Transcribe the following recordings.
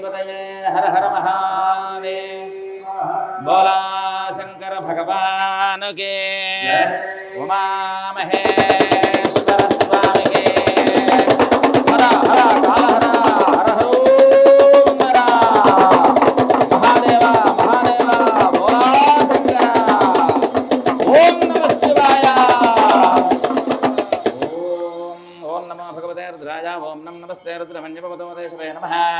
श्रीमतये हर हर महादेव। बोला शंकर भगवान के। उमा महेश्वर स्वामी के। हरा हरा काल हरा, हर ओम नम नमस्ते रुद्रमंजपवतोदेशवे नमः।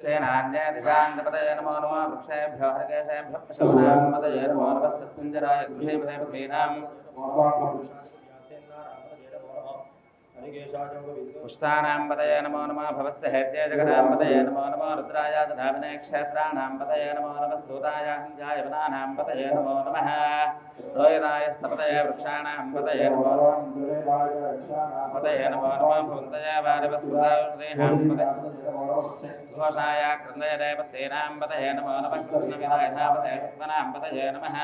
सेनान्यादिशान्तपतये नमो नमः वृक्षेभ्यो हरकेशेभ्यः पशूनां पतये नमो नमः सस्मिञ्जराय गृहेमते पतीनाम् पुष्टानां पतये नमो नमः भवस्य हेत्ये जगदां पतये नमो नमः रुद्राय दधाविने क्षेत्राणां पतये नमो नमः सूताय हञ्जाय वनानां पतये नमो नमः रोहिताय स्तपतये वृक्षाणां पतये नमो नमः पतये नमो नमः भुवन्तये वारिवस्पदायुर्देहां पतये घोषाय कृन्दय देवतेनां पतये नमो नमः कृष्णविधायधा पतये सत्त्वनां पतये नमः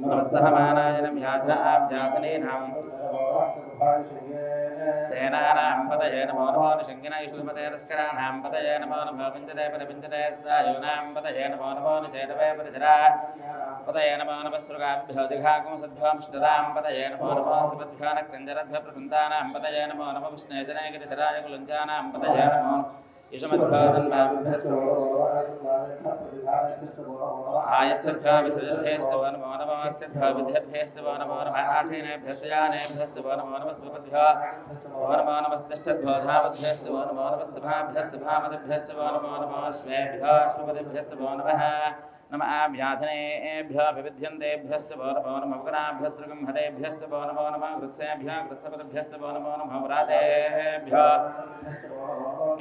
नमः सहमानाय नम्याध्यां जातनीनां सेनानां पतये नमो नमो निशङ्किनैषुमते तस्कराणां पतये नमो नमो पिञ्जते परिपिञ्जते स्तायूनां पतये नमो नमो निचेतवे परिचरा पतये नमो नमः सृगाभ्यो दिघाकुंसद्भ्योंष्टदां पतये नमो नमो सुबद्भ्यो नक्तञ्जरद्भ्यो प्रकृन्तानां पतये नमो नमो विष्णेजने गिरिशराय कुलञ्जानां पतये नमो आयच्छद्भ्यो विसृजभ्येस्तव नमो नमः स्यद्भ्यो विद्यभ्येस्तव नमो नमः आसीनेभ्यस्तयानेभ्यस्तव नमो नमः स्वपद्भ्यो नमो नमो नमस्तिष्ठद्भ्यो धावद्भ्यस्तव नमो नमः सभाभ्यस्तभामदभ्यस्तव नमो नमः स्वेभ्यो स्वपदिभ्यस्तवो नमः नम आभ्याधनेभ्यो विविध्यन्तेभ्यस्तवो नमो नमः वकराभ्यस्तृगं हरेभ्यस्तवो नमो नमः वृत्सेभ्यो वृत्सपदभ्यस्तवो नमो नमः व्रातेभ्यो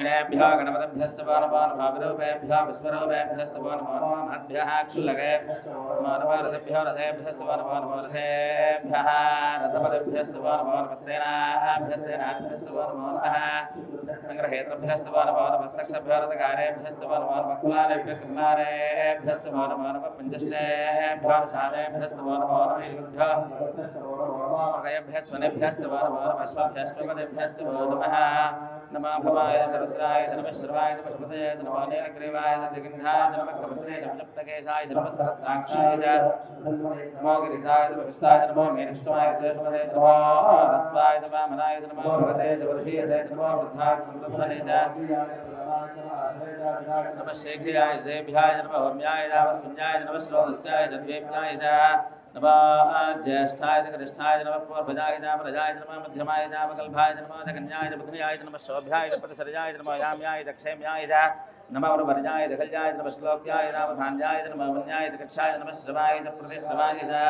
गणेभ्यो गणपतिभ्यस्तवो नमो नमः विरूपेभ्यो नमः रथेभ्यः संग्रहेतभ्यस्तवानवानवस्सेनाभ्यस्सेनाभ्यस्तवानवानवः संग्रहेतभ्यस्तवानवानवस्तक्षभ्यरतकारेभ्यस्तवानवानवक्मारेभ्यस्तवानवानव पञ्चश्चेभ्यश्चालेभ्यस्तवानवानवेभ्यस्वनेभ्यस्तवानवानवश्वाभ्यश्वपदेभ्यस्तवानवः नमः भवाय रुद्राय नमश्रवाय नमश्रुतये नमानेन ग्रीवाय दिगन्धाय नमकपत्रे नमसप्तकेशाय नमः सरसाक्षाय नमो गिरिशाय नमः विष्टाय नमो मेरिष्टमाय च सुपतये च नमो रस्वाय च वामनाय च नमो भगवते च वर्षीयसे च नमो वृद्धाय च संवृद्धने च नमः शीघ्रियाय जेभ्याय च नमः होम्याय च वस्मिन्याय च नमः श्रोतस्याय च द्वेभ्याय च नमः ज्येष्ठाय च कनिष्ठाय च नमः पूर्वजाय च प्रजाय च नमः मध्यमाय च वकल्भाय च नमः कन्याय च बुध्नियाय च नमः शोभ्याय च प्रतिसर्याय च नमः याम्याय च क्षेम्याय च नमः वरवर्याय च खल्याय च नमः श्लोक्याय च वसान्याय च नमः वन्याय च कक्षाय च नमः श्रवाय च प्रतिश्रवाय च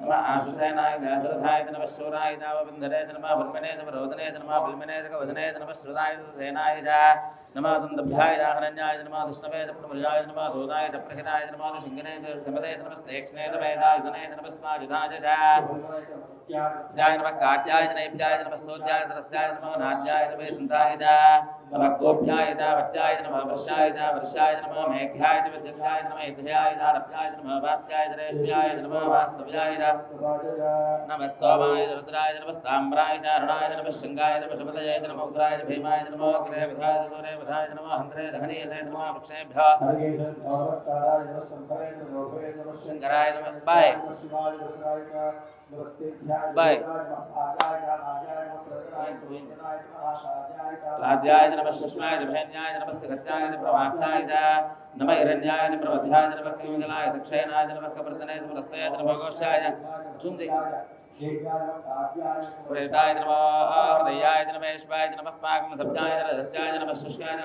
नमः आशुसेनाय च दुर्धाय च नमः शूराय च वबन्धरे च नमः वल्मने च रोदने च नमः वल्मने च वदने च नमः श्रुताय च सेनाय च नमः दन्दभ्याय च हरण्याय च नमः दुष्णवे च प्रमृजाय च नमः दूताय च प्रहिताय च नमः शिङ्गने च समदे च नमः स्तेक्ष्णे च वेदाय धने च नमः स्माजुधाय च जाय नमः काट्याय च नैभ्याय च नमः स्तोत्याय च रस्याय च नमः नाट्याय च वैसन्ताय च नमः गोभ्याय च वज्राय नमः वर्षाय च वर्षाय नमः मेघ्याय च विद्युत्याय नमः इन्द्रियाय च रव्याय च नमः वात्याय च रेष्म्याय च नमः वास्तव्याय च नमः सोमाय च रुद्राय च नमः ताम्राय च अरुणाय च नमः शृङ्गाय च नमः शपथये च नमः उग्राय च भीमाय च नमः अग्रे विधाय च सूर्ये विधाय च नमः हन्त्रे दहनीय च नमः वृक्षेभ्यः शङ्कराय नमः बाय बाय लाद्याय च नमः सुष्माय च भेन्याय च नमः सगत्याय च प्रवाक्ताय च नमः हिरण्याय च प्रवध्याय च नमः किमङ्गलाय च क्षयनाय च नमः कपर्तनाय च पुलस्ताय च नमः गोष्ठाय च सुन्दे प्रेताय च नमः हृदयाय च नमः ईश्वाय च नमः पाकं सब्जाय च रजस्याय च नमः शुष्काय च